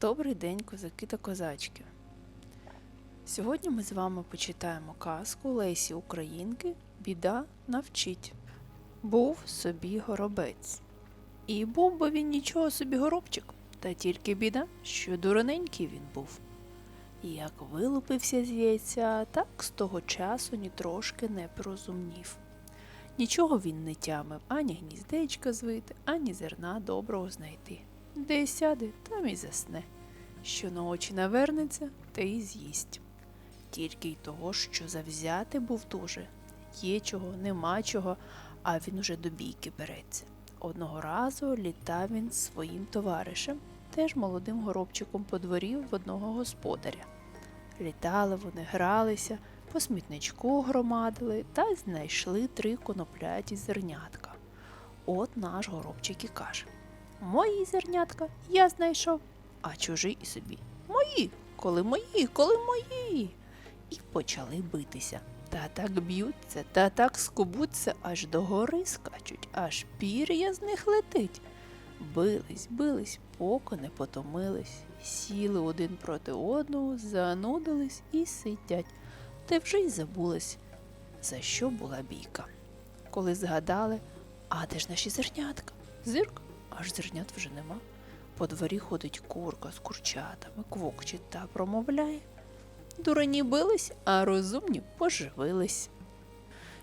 Добрий день, козаки та козачки. Сьогодні ми з вами почитаємо казку Лесі Українки Біда навчить. Був собі горобець. І був би він нічого собі горобчик, та тільки біда, що дурненький він був. Як вилупився з яйця, так з того часу ні трошки не порозумнів. Нічого він не тямив ані гніздечка звити, ані зерна доброго знайти. Де сяде, там і засне. Що на очі навернеться, те й з'їсть. Тільки й того, що завзяти був дуже. Є чого, нема чого, а він уже до бійки береться. Одного разу літав він своїм товаришем, теж молодим горобчиком по дворі в одного господаря. Літали вони, гралися, по смітничку громадили та знайшли три конопляті зернятка. От наш горобчик і каже: Мої зернятка я знайшов, а чужий і собі. Мої, коли мої, коли мої. І почали битися. Та так б'ються, та так скубуться, аж до гори скачуть, аж пір'я з них летить. Бились, бились, поки не потомились, сіли один проти одного, занудились і сидять, та вже й забулись, за що була бійка. Коли згадали, а де ж наші зернятка? Зирк, аж зернят вже нема. По дворі ходить курка з курчатами, квокчить та промовляє. Дурені бились, а розумні поживились.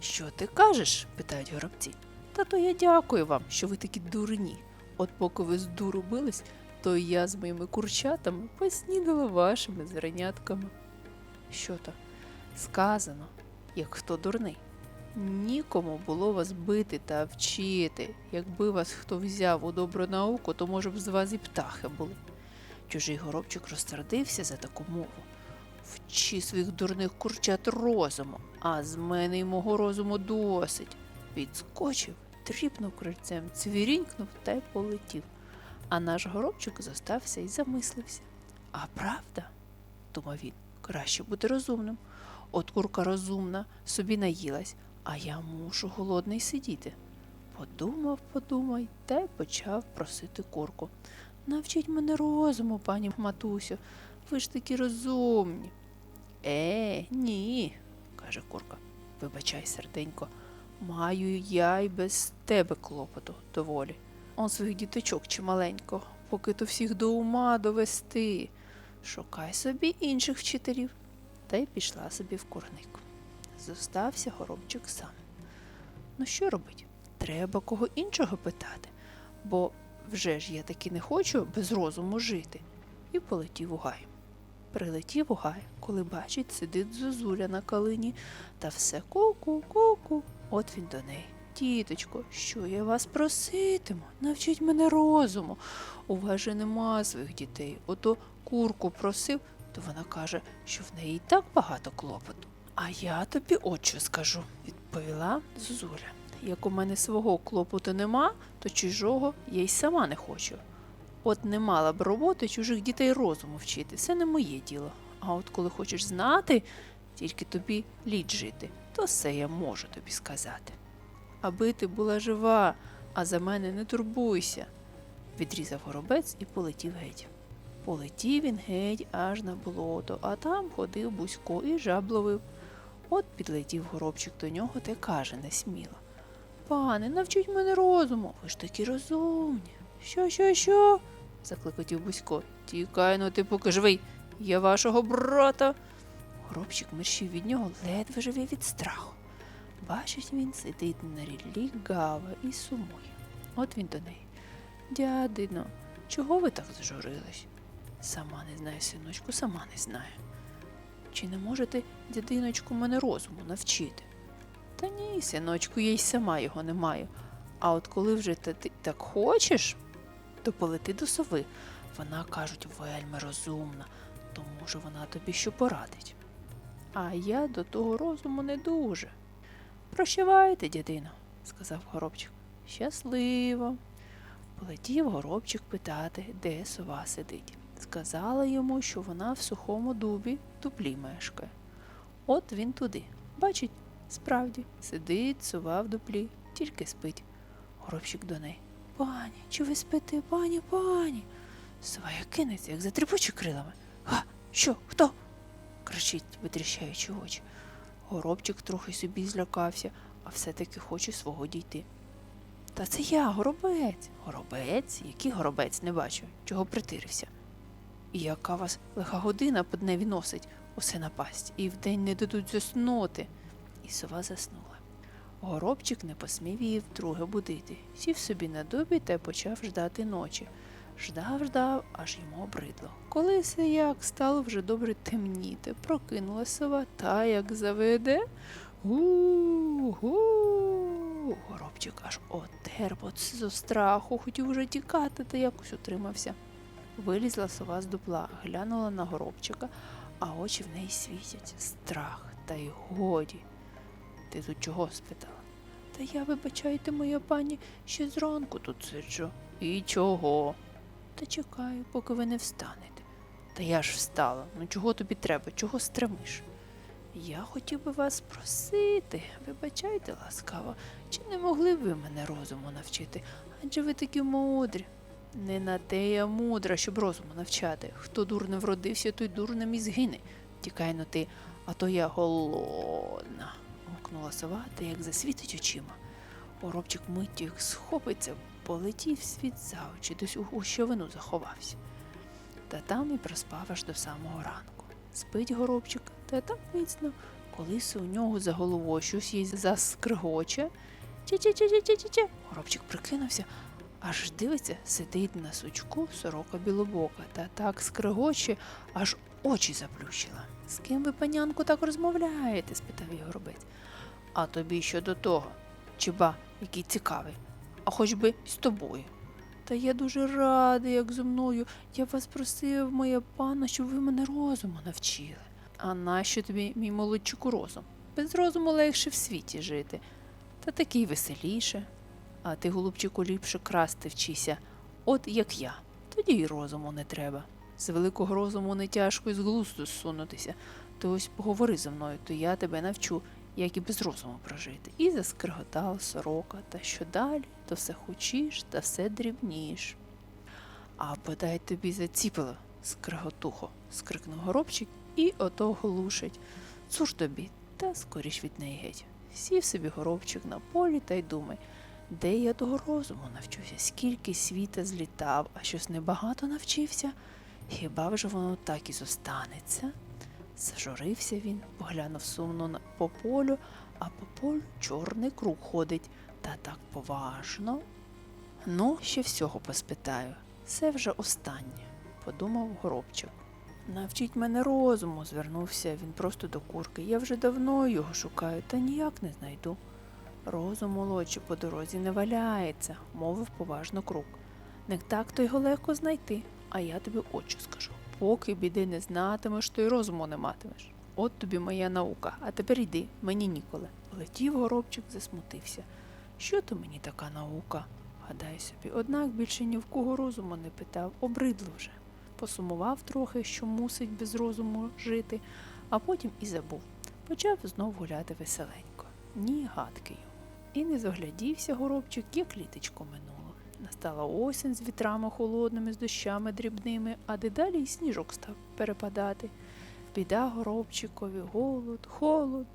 Що ти кажеш? питають горобці. Та то я дякую вам, що ви такі дурні. От поки ви з дуру бились, то я з моїми курчатами поснідала вашими зернятками. Що то? Сказано, як хто дурний. Нікому було вас бити та вчити. Якби вас хто взяв у добру науку, то, може б, з вас і птахи були. Чужий горобчик розсердився за таку мову. Вчи своїх дурних курчат розуму, а з мене й мого розуму досить. Підскочив, тріпнув крильцем, цвірінькнув та й полетів. А наш горобчик зостався і замислився. А правда, думав він, краще бути розумним. От курка розумна, собі наїлась, а я мушу голодний сидіти. Подумав, подумав та й почав просити курку. Навчіть мене розуму, пані матусю, ви ж такі розумні. Е, ні, каже курка. Вибачай, серденько, маю я й без тебе клопоту доволі. Он своїх діточок чималенько, поки то всіх до ума довести. Шукай собі інших вчителів. Та й пішла собі в курник. Зостався горобчик сам. Ну що робить? Треба кого іншого питати, бо вже ж я таки не хочу без розуму жити. І полетів у гай. Прилетів у гай, коли бачить, сидить зозуля на калині та все ку-ку, ку-ку. От він до неї. Тіточко, що я вас проситиму? Навчіть мене розуму. У вас же нема своїх дітей. Ото курку просив, то вона каже, що в неї і так багато клопоту. А я тобі от що скажу, відповіла Зозуля. Як у мене свого клопоту нема, то чужого я й сама не хочу. От не мала б роботи чужих дітей розуму вчити, це не моє діло. А от коли хочеш знати, тільки тобі літ жити, то все я можу тобі сказати. Аби ти була жива, а за мене не турбуйся, відрізав горобець і полетів геть. Полетів він геть аж на болото, а там ходив бузько і жаб ловив. От підлетів горобчик до нього та каже несміло. Пане, навчіть мене розуму, ви ж такі розумні. Що, що, що? закликотів Бузько. Тікай, ну ти поки живий, я вашого брата. Горобчик мерщив від нього, ледве живе від страху. Бачить він, сидить на ріллі гава і сумує. От він до неї. Дядино, чого ви так зажурились? Сама не знаю, синочку, сама не знаю. Чи не можете, дядиночку, мене розуму навчити? Та ні, синочку, я й сама його не маю. А от коли вже ти так хочеш, то полети до сови. Вона, кажуть, вельми розумна, то може вона тобі що порадить. А я до того розуму не дуже. Прощавайте, дядино, сказав горобчик. Щасливо. Полетів горобчик питати, де сова сидить. Сказала йому, що вона в сухому дубі дуплі мешкає. От він туди. Бачить, справді, сидить сова в дуплі, тільки спить. Горобчик до неї. Пані, чи ви спите, пані, пані? Сова кинеться, як затріпоче крилами. Га, що, хто? кричить, витріщаючи очі. Горобчик трохи собі злякався, а все-таки хоче свого дійти. Та це я, горобець. Горобець? Який горобець не бачу, чого притирився. І яка вас лиха година по дневі носить, усе напасть, і вдень не дадуть заснути. І сова заснула. Горобчик не посмів її вдруге будити, сів собі на дубі та почав ждати ночі. Ждав, ждав, аж йому обридло. Коли се як стало вже добре темніти, прокинула сова та як заведе. Гу-гу. Горобчик аж отерпот зо страху, хотів уже тікати, та якось утримався. Вилізла сова з дупла, глянула на горобчика, а очі в неї світять. Страх, та й годі. Ти тут чого? спитала. Та я, вибачайте, моя пані, ще зранку тут сиджу. І чого? Та чекаю, поки ви не встанете. Та я ж встала. Ну чого тобі треба? Чого стремиш? Я хотів би вас просити, вибачайте ласкаво, чи не могли б ви мене розуму навчити? Адже ви такі мудрі. Не на те я мудра, щоб розуму навчати. Хто дурне вродився, той дурним і згине. Тікай но ти, а то я голодна. гукнула сова та як засвітить очима. Горобчик миттю як схопиться, полетів світ за очі, десь у гущавину заховався. Та там і проспав аж до самого ранку. Спить горобчик, та так міцно, колись у нього за головою щось їй заскригоче. Чи-чи-чи-чи-чи-чи. Горобчик прикинувся, аж дивиться, сидить на сучку сорока білобока та так скригоче, аж очі заплющила. З ким ви, панянку, так розмовляєте? спитав її горобець. А тобі що до того? Чи ба, який цікавий, а хоч би з тобою. Та я дуже радий, як зо мною. Я вас просив, моя пана, щоб ви мене розуму навчили. А нащо тобі, мій молодчику, розум? Без розуму легше в світі жити. Та такий веселіше. А ти, голубчику, ліпше красти вчися, от як я. Тоді й розуму не треба. З великого розуму не тяжко й з глузду зсунутися. То ось поговори зі мною, то я тебе навчу, як і без розуму прожити. І заскриготала сорока, та що далі, то все хочеш та все дрібніш. А подай тобі заціпило, скриготухо, скрикнув горобчик і ото глушить. Цуж тобі, та скоріш від неї геть. Сів собі горобчик на полі та й думай, де я того розуму навчуся, скільки світа злітав, а щось небагато навчився. Хіба вже воно так і зостанеться? Зажурився він, поглянув сумно по полю, а по полю чорний круг ходить, та так поважно. Ну, ще всього поспитаю. Це вже останнє, подумав горобчик. Навчіть мене розуму, звернувся він просто до курки. Я вже давно його шукаю, та ніяк не знайду. Розум молодший по дорозі не валяється, мовив поважно круг. Не так то його легко знайти, а я тобі очі скажу. Поки біди не знатимеш, то й розуму не матимеш. От тобі моя наука, а тепер йди, мені ніколи. Летів горобчик, засмутився. Що то мені така наука? Гадай собі, однак більше ні в кого розуму не питав, обридло вже. Посумував трохи, що мусить без розуму жити, а потім і забув. Почав знов гуляти веселенько. Ні гадки йому. І не заглядівся горобчик, як літочко минуло. Настала осінь з вітрами холодними, з дощами дрібними, а дедалі й сніжок став перепадати. Біда горобчикові, голод, холод.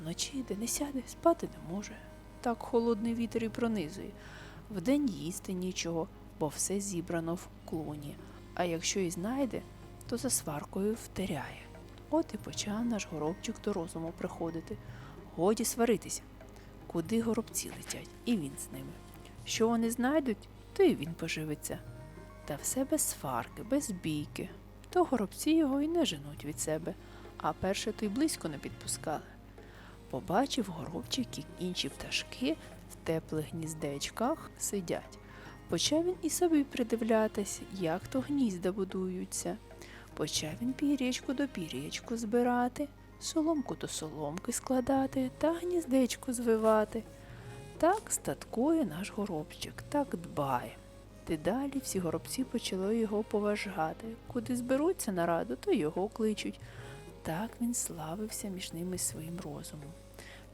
Вночі, де не сяде, спати не може. Так холодний вітер і пронизує. Вдень їсти нічого, бо все зібрано в клуні. А якщо і знайде, то за сваркою втеряє. От і почав наш горобчик до розуму приходити. Годі сваритися. Куди горобці летять, і він з ними. Що вони знайдуть, то і він поживиться. Та все без сварки, без бійки. То горобці його й не женуть від себе, а перше то й близько не підпускали. Побачив горобчик, як інші пташки в теплих гніздечках сидять. Почав він і собі придивлятись, як то гнізда будуються. Почав він пір'ячку до пір'ячку збирати, соломку до соломки складати та гніздечко звивати. Так статкує наш горобчик, так дбає. Дедалі всі горобці почали його поважати. Куди зберуться на раду, то його кличуть. Так він славився між ними своїм розумом.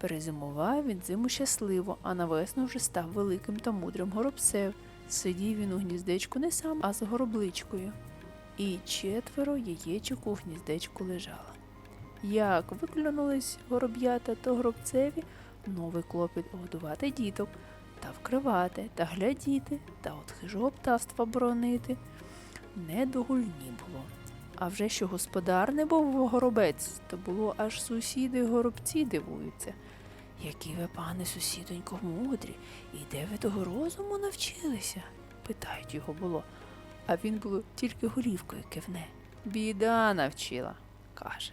Перезимував він зиму щасливо, а на весну вже став великим та мудрим горобцем. Сидів він у гніздечку не сам, а з горобличкою. І четверо яєчок у гніздечку лежало. Як виклюнулись гороб'ята, то горобцеві новий клопіт годувати діток, та вкривати, та глядіти, та от хижого птавства боронити. Не до гульні було. А вже що господар не був горобець, то було аж сусіди горобці дивуються. Які ви, пане сусідонько, мудрі, і де ви того розуму навчилися? питають його було. А він було тільки горівкою кивне. Біда навчила, каже.